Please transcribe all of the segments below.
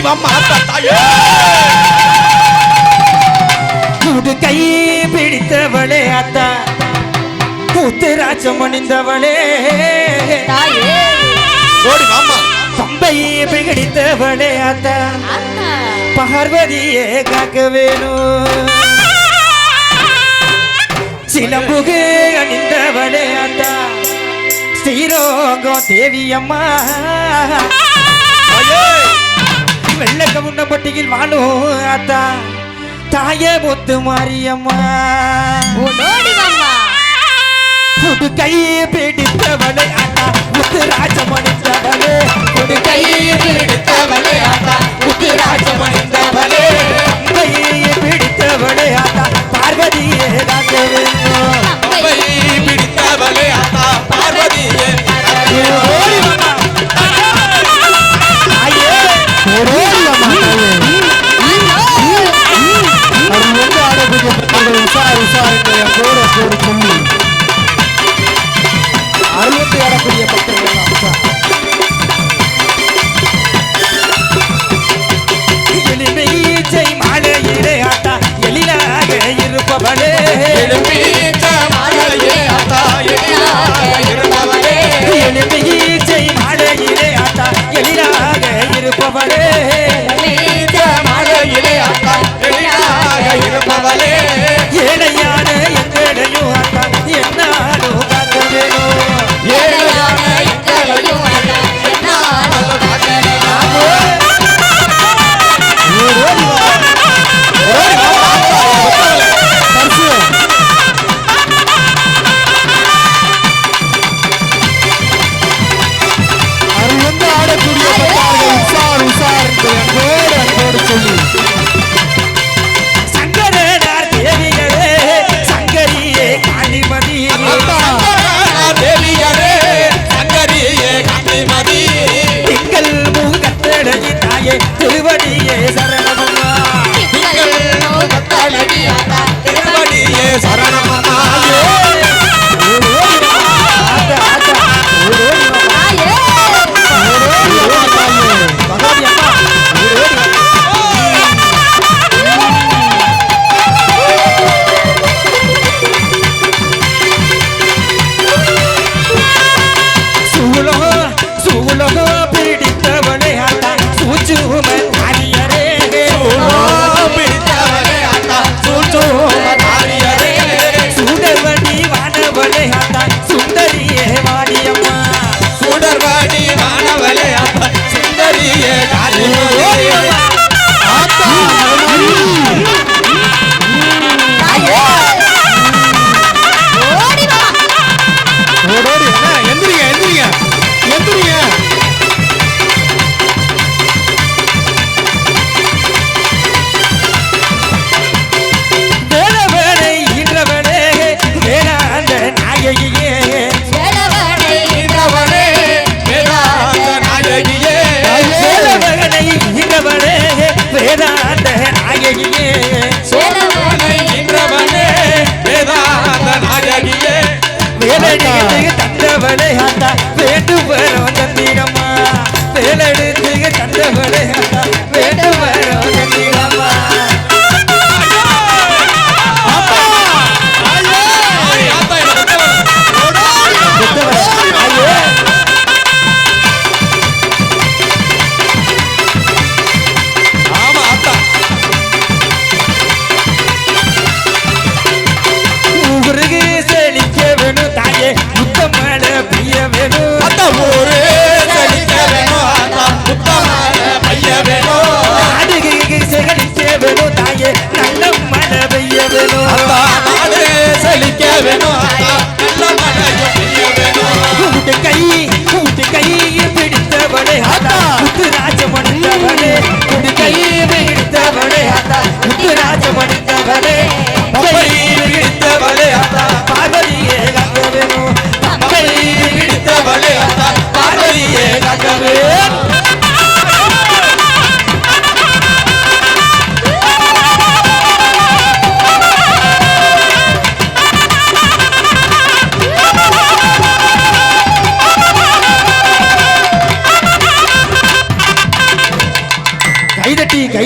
ஓடி வாம்மா தாயே கூடு கை பிடித்தவளே அத்தா. கூத்து ராஜம் அணிந்தவளே. ஓடி வாம்மா. பம்பையே பிடித்தவளே அத்தா. பார்வதியே காக்க வேணும். சிலம்புகு அணிந்தவளே அத்தா. ஸ்ரீரோகம் தேவியம்மா. வெள்ளக்க முன்ன பட்டியில் வாழும் அத்தா தாயே பொத்து மாரியம்மா. புது கை பிடித்தவளே அத்தா முத்து ராஜமணிந்தவளே. புது கை பிடித்தவளே அத்தா முத்து ராஜமணிந்தவளே. கையை பிடித்தவளே அத்தா பார்வதியே ராஜவேந்தோ இருப்பவளே நீச்ச மலையிலே அக்கா இருப்பவளே.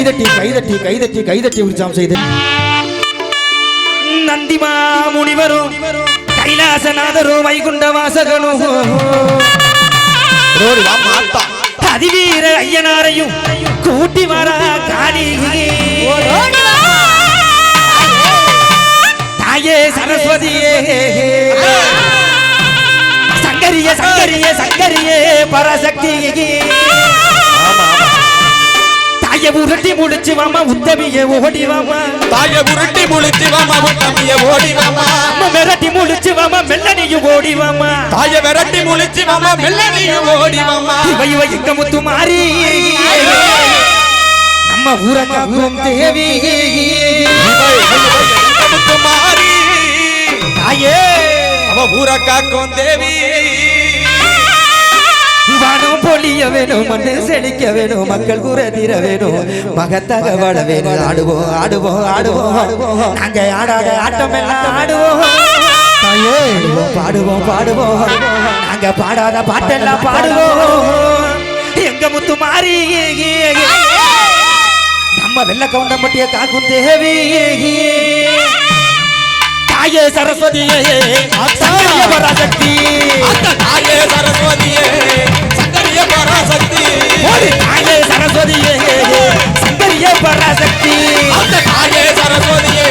கைதட்டி கைதட்டி கைதட்டி கைதட்டி உற்சாகம் செய்து. நந்திமா முனிவரும் கைலாசநாதரும் வைகுண்ட வாசகனும் ஓடி வா மாத்தா அதிவீர ஐயனாரையும் கூட்டி வரா காளி தாயே சரஸ்வதியே. சங்கரிய சங்கரிய சங்கரியே பரசக்தி தாய உருட்டி முடிச்சு வாமா உத்தமிய ஓடி வாமா. தாய உருட்டி முழிச்சு வாமா உத்தமிய ஓடி வாமா. மிரட்டி முடிச்சு வாமா மெல்லனையும் ஓடி வாமா. தாய விரட்டி முழிச்சு வாமா மெல்லனியும் ஓடி வாமா. இவ இவ எங்க முத்து மாறி. நம்ம ஊரை காக்கும் தேவி. மாறி. தாயே. அவ ஊர காக்கும் தேவி. வானம் பொழிய வேணும் மண்ணு செழிக்க வேணும் மக்கள் கூற தீர வேணும். மகத்தாக வாழ வேணும் ஆடுவோம் ஆடுவோம் ஆடுவோம். ஆடுவோம் நாங்க ஆடாத ஆட்டம் எல்லாம் ஆடுவோம் பாடுவோம் பாடுவோம். நாங்க பாடாத பாட்டெல்லாம் பாடுவோம். எங்க முத்து மாறி நம்ம வெள்ள கவுண்டம்பட்டிய காக்கும் தேவி தாயே சரஸ்வதியே பராசக்தி. தாயே சரஸ்வதியே பராசக்தி. ஓடி தாயே சரஸ்வதியே சங்கரிய பராசக்தி. அந்த தாயே சரஸ்வதியே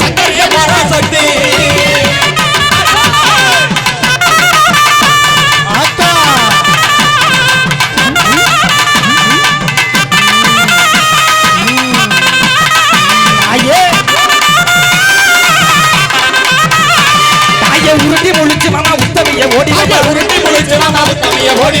சங்கரிய பராசக்தி. ஆத்தா. தாயே. தாயே உருட்டி முழிச்சு மாமா உத்தமிய ஓடி உருட்டி முழிச்சு வாமா உத்தமிய ஓடி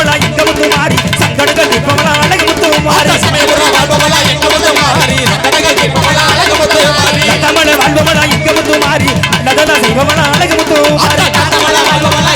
சமயபுர வாழ்பவளா எங்க முத்து மாறி சங்கடங்கள் நிற்பவளா அழகு முத்து மாறி. சமயபுர வாழ்பவளா எங்க வந்து மாறி சக்கரங்கள் தீர்ப்பவளா அழகு முத்து மாறி. தமிழ வாழ்பவளா எங்க மாறி செய்பவளா அழகு முத்து மாறி காத்தவளா வாழ்பவளா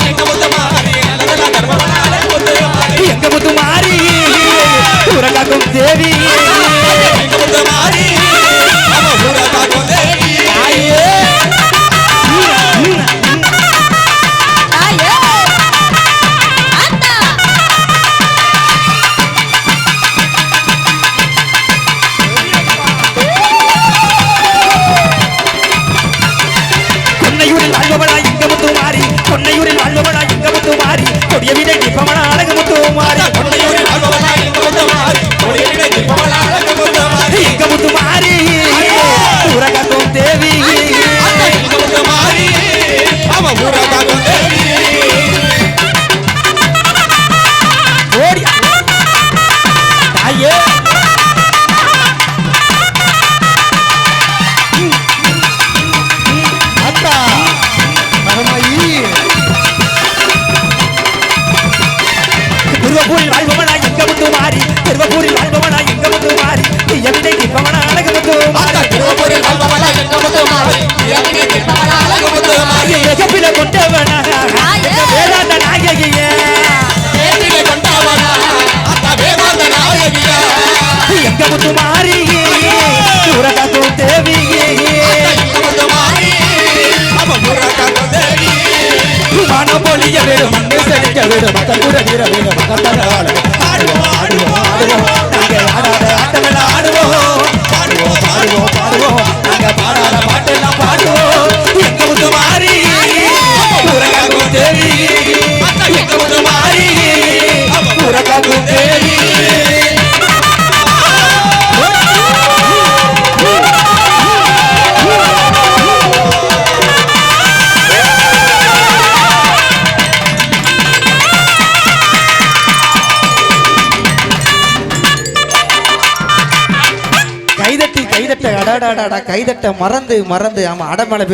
எகப்பில கொண்டவனா அடாடாடா கைதட்ட கைதட்ட மறந்து மறந்து ஆமா அடமலை